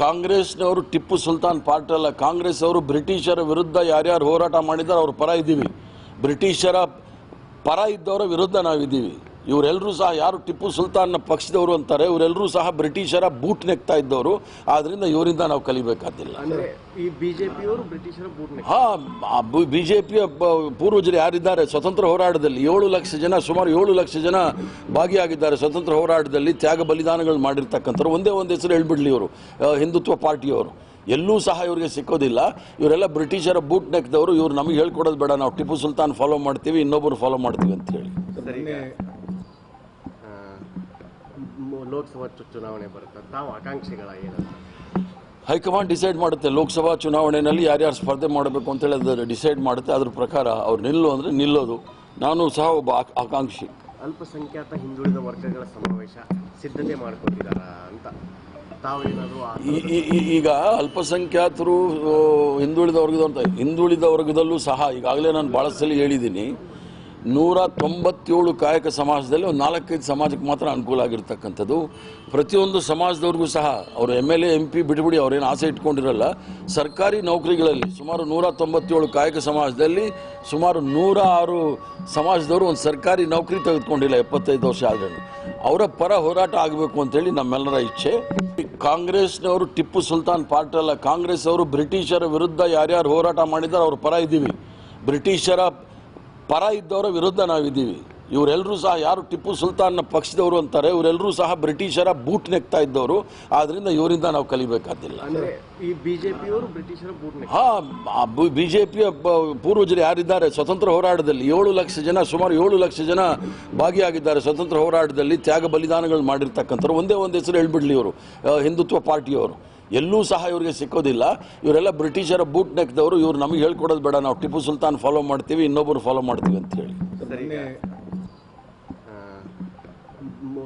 ಕಾಂಗ್ರೆಸ್ನವರು ಟಿಪ್ಪು ಸುಲ್ತಾನ್ ಪಾರ್ಟಿ ಅಲ್ಲ ಕಾಂಗ್ರೆಸ್ ಅವರು ಬ್ರಿಟಿಷರ ವಿರುದ್ಧ ಯಾರ್ಯಾರು ಹೋರಾಟ ಮಾಡಿದ್ದಾರೆ, ಅವ್ರ ಪರ ಇದ್ದೀವಿ. ಬ್ರಿಟಿಷರ ಪರ ಇದ್ದವರ ವಿರುದ್ಧ ನಾವಿದ್ದೀವಿ. ಇವರೆಲ್ಲರೂ ಸಹ ಯಾರು ಟಿಪ್ಪು ಸುಲ್ತಾನ್ನ ಪಕ್ಷದವರು ಅಂತಾರೆ ಇವರೆಲ್ಲರೂ ಸಹ ಬ್ರಿಟಿಷರ ಬೂಟ್ ನೆಕ್ತಾ ಇದ್ದವರು. ಆದ್ರಿಂದ ಇವರಿಂದ ನಾವು ಕಲಿಬೇಕಾದಿಲ್ಲ. ಹಾ ಬಿಜೆಪಿಯ ಪೂರ್ವಜರು ಯಾರಿದ್ದಾರೆ? ಸ್ವತಂತ್ರ ಹೋರಾಟದಲ್ಲಿ ಏಳು ಲಕ್ಷ ಜನ ಸುಮಾರು ಏಳು ಲಕ್ಷ ಜನ ಭಾಗಿಯಾಗಿದ್ದಾರೆ ಸ್ವತಂತ್ರ ಹೋರಾಟದಲ್ಲಿ ತ್ಯಾಗ ಬಲಿದಾನಗಳು ಮಾಡಿರ್ತಕ್ಕಂಥವ್ರು. ಒಂದೇ ಒಂದು ಹೆಸರು ಹೇಳ್ಬಿಡ್ಲಿ ಇವರು. ಹಿಂದುತ್ವ ಪಾರ್ಟಿಯವರು. ಎಲ್ಲೂ ಸಹ ಇವರಿಗೆ ಸಿಕ್ಕೋದಿಲ್ಲ. ಇವರೆಲ್ಲ ಬ್ರಿಟಿಷರ ಬೂಟ್ ನೆಕ್ದವರು. ಇವ್ರು ನಮಗೆ ಹೇಳ್ಕೊಡೋದು ಬೇಡ. ನಾವು ಟಿಪ್ಪು ಸುಲ್ತಾನ್ ಫಾಲೋ ಮಾಡ್ತೀವಿ ಇನ್ನೊಬ್ಬರು ಫಾಲೋ ಮಾಡ್ತೀವಿ ಅಂತ ಹೇಳಿ. ಲೋಕಸಭಾ ಚುನಾವಣೆ ಬರುತ್ತೆ? ತಾವು ಆಕಾಂಕ್ಷಿಗಳ ಏನಂತ ಹೈಕಮಾಂಡ್ ಡಿಸೈಡ್ ಮಾಡುತ್ತೆ ಲೋಕಸಭಾ ಚುನಾವಣೆಯಲ್ಲಿ ಯಾರ್ಯಾರು ಸ್ಪರ್ಧೆ ಮಾಡಬೇಕು ಅಂತೇಳಿ ಅದು ಡಿಸೈಡ್ ಮಾಡುತ್ತೆ. ಅದ್ರ ಪ್ರಕಾರ ಅವ್ರು ನಿಲ್ಲು ಅಂದರೆ ನಿಲ್ಲೋದು. ನಾನು ಸಹ ಒಬ್ಬ ಆಕ್- ಆಕಾಂಕ್ಷಿ. ಅಲ್ಪಸಂಖ್ಯಾತ ಹಿಂದುಳಿದ ವರ್ಗಗಳ ಸಮಾವೇಶ ಸಿದ್ಧತೆ ಮಾಡ್ಕೊತಿದಾರ ಅಂತ. ಈಗ ಅಲ್ಪಸಂಖ್ಯಾತರು ಹಿಂದುಳಿದ ವರ್ಗದ ಅಂತ ಹಿಂದುಳಿದ ವರ್ಗದಲ್ಲೂ ಸಹ ಈಗಾಗಲೇ ನಾನು ಭಾಳ ಸಲ ಹೇಳಿದ್ದೀನಿ. ನೂರ ತೊಂಬತ್ತೇಳು ಕಾಯಕ ಸಮಾಜದಲ್ಲಿ ಒಂದು ನಾಲ್ಕೈದು ಸಮಾಜಕ್ಕೆ ಮಾತ್ರ ಅನುಕೂಲ ಆಗಿರ್ತಕ್ಕಂಥದ್ದು. ಪ್ರತಿಯೊಂದು ಸಮಾಜದವ್ರಿಗೂ ಸಹ, ಅವರು M L A M P ಬಿಟ್ಬಿಡಿ, ಅವ್ರೇನು ಆಸೆ ಇಟ್ಕೊಂಡಿರಲ್ಲ, ಸರ್ಕಾರಿ ನೌಕರಿಗಳಲ್ಲಿ ಸುಮಾರು ನೂರ ತೊಂಬತ್ತೇಳು ಕಾಯಕ ಸಮಾಜದಲ್ಲಿ ಸುಮಾರು ನೂರ ಆರು ಸಮಾಜದವರು ಒಂದು ಸರ್ಕಾರಿ ನೌಕರಿ ತೆಗೆದುಕೊಂಡಿಲ್ಲ ಎಪ್ಪತ್ತೈದು ವರ್ಷ ಆದ್ರೂ ಅವರ ಪರ ಹೋರಾಟ ಆಗಬೇಕು ಅಂತೇಳಿ ನಮ್ಮೆಲ್ಲರ ಇಚ್ಛೆ. ಕಾಂಗ್ರೆಸ್ನವರು ಟಿಪ್ಪು ಸುಲ್ತಾನ್ ಪಾರ್ಟ್ ಅಲ್ಲ ಕಾಂಗ್ರೆಸ್ ಅವರು ಬ್ರಿಟಿಷರ ವಿರುದ್ಧ ಯಾರ್ಯಾರು ಹೋರಾಟ ಮಾಡಿದ್ದಾರೆ, ಅವ್ರ ಪರ ಇದ್ದೀವಿ. ಬ್ರಿಟಿಷರ ಪರ ಇದ್ದವರ ವಿರುದ್ಧ ನಾವಿದ್ದೀವಿ. ಇವರೆಲ್ಲರೂ ಸಹ ಯಾರು ಟಿಪ್ಪು ಸುಲ್ತಾನ್ನ ಪಕ್ಷದವರು ಅಂತಾರೆ ಇವರೆಲ್ಲರೂ ಸಹ ಬ್ರಿಟಿಷರ ಬೂಟ್ ನೆಕ್ತಾ ಇದ್ದವರು. ಆದ್ರಿಂದ ಇವರಿಂದ ನಾವು ಕಲಿಬೇಕಾದಿಲ್ಲ. ಹಾಂ ಬಿಜೆಪಿಯ ಪೂರ್ವಜರು ಯಾರಿದ್ದಾರೆ? ಸ್ವತಂತ್ರ ಹೋರಾಟದಲ್ಲಿ ಏಳು ಲಕ್ಷ ಜನ ಸುಮಾರು ಏಳು ಲಕ್ಷ ಜನ ಭಾಗಿಯಾಗಿದ್ದಾರೆ ಸ್ವತಂತ್ರ ಹೋರಾಟದಲ್ಲಿ ತ್ಯಾಗ ಬಲಿದಾನಗಳು ಮಾಡಿರ್ತಕ್ಕಂಥವ್ರು. ಒಂದೇ ಒಂದು ಹೆಸರು ಹೇಳ್ಬಿಡ್ಲಿ ಇವರು ಹಿಂದುತ್ವ ಪಾರ್ಟಿಯವರು. ಎಲ್ಲೂ ಸಹ ಇವರಿಗೆ ಸಿಕ್ಕೋದಿಲ್ಲ. ಇವರೆಲ್ಲ ಬ್ರಿಟಿಷರ ಬೂಟ್ ನೆಕ್ದವರು ಇವ್ರು ನಮಗೆ ಹೇಳ್ಕೊಡೋದು ಬೇಡ ನಾವು ಟಿಪ್ಪು ಸುಲ್ತಾನ್ ಫಾಲೋ ಮಾಡ್ತೀವಿ ಇನ್ನೊಬ್ಬರು ಫಾಲೋ ಮಾಡ್ತೀವಿ ಅಂತ ಹೇಳಿ.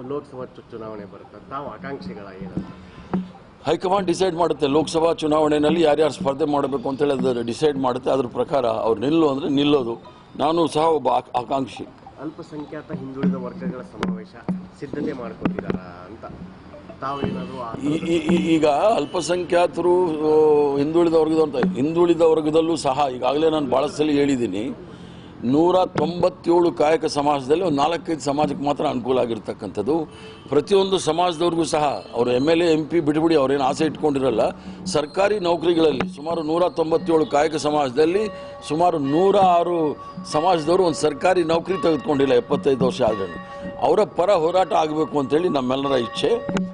ಲೋಕಸಭಾ ಚುನಾವಣೆ ಬರುತ್ತೆ? ತಾವು ಆಕಾಂಕ್ಷಿಗಳ ಏನಂತ ಹೈಕಮಾಂಡ್ ಡಿಸೈಡ್ ಮಾಡುತ್ತೆ ಲೋಕಸಭಾ ಚುನಾವಣೆಯಲ್ಲಿ ಯಾರ್ಯಾರು ಸ್ಪರ್ಧೆ ಮಾಡಬೇಕು ಅಂತೇಳಿ ಅದು ಡಿಸೈಡ್ ಮಾಡುತ್ತೆ. ಅದ್ರ ಪ್ರಕಾರ ಅವ್ರು ನಿಲ್ಲು ಅಂದರೆ ನಿಲ್ಲೋದು. ನಾನು ಸಹ ಒಬ್ಬ ಆಕ್- ಆಕಾಂಕ್ಷಿ. ಅಲ್ಪಸಂಖ್ಯಾತ ಹಿಂದುಳಿದ ವರ್ಗಗಳ ಸಮಾವೇಶ ಸಿದ್ಧತೆ ಮಾಡ್ಕೊಂಡಿದ್ದಾರಾ ಅಂತ. ಈಗ ಅಲ್ಪಸಂಖ್ಯಾತರು ಹಿಂದುಳಿದ ವರ್ಗದ ಅಂತ ಹಿಂದುಳಿದ ವರ್ಗದಲ್ಲೂ ಸಹ, ಈಗಾಗಲೇ ನಾನು ಭಾಳ ಸಲ ಹೇಳಿದ್ದೀನಿ ನೂರ ತೊಂಬತ್ತೇಳು ಕಾಯಕ ಸಮಾಜದಲ್ಲಿ ಒಂದು ನಾಲ್ಕೈದು ಸಮಾಜಕ್ಕೆ ಮಾತ್ರ ಅನುಕೂಲ ಆಗಿರ್ತಕ್ಕಂಥದ್ದು. ಪ್ರತಿಯೊಂದು ಸಮಾಜದವ್ರಿಗೂ ಸಹ, ಅವರು M L A, M P ಬಿಟ್ಬಿಡಿ ಅವ್ರೇನು ಆಸೆ ಇಟ್ಕೊಂಡಿರಲ್ಲ, ಸರ್ಕಾರಿ ನೌಕರಿಗಳಲ್ಲಿ ಸುಮಾರು ನೂರ ತೊಂಬತ್ತೇಳು ಕಾಯಕ ಸಮಾಜದಲ್ಲಿ ಸುಮಾರು ನೂರ ಆರು ಸಮಾಜದವರು ಒಂದು ಸರ್ಕಾರಿ ನೌಕರಿ ತೆಗೆದುಕೊಂಡಿಲ್ಲ ಎಪ್ಪತ್ತೈದು ವರ್ಷ ಆದ್ರೂ ಅವರ ಪರ ಹೋರಾಟ ಆಗಬೇಕು ಅಂತೇಳಿ ನಮ್ಮೆಲ್ಲರ ಇಚ್ಛೆ.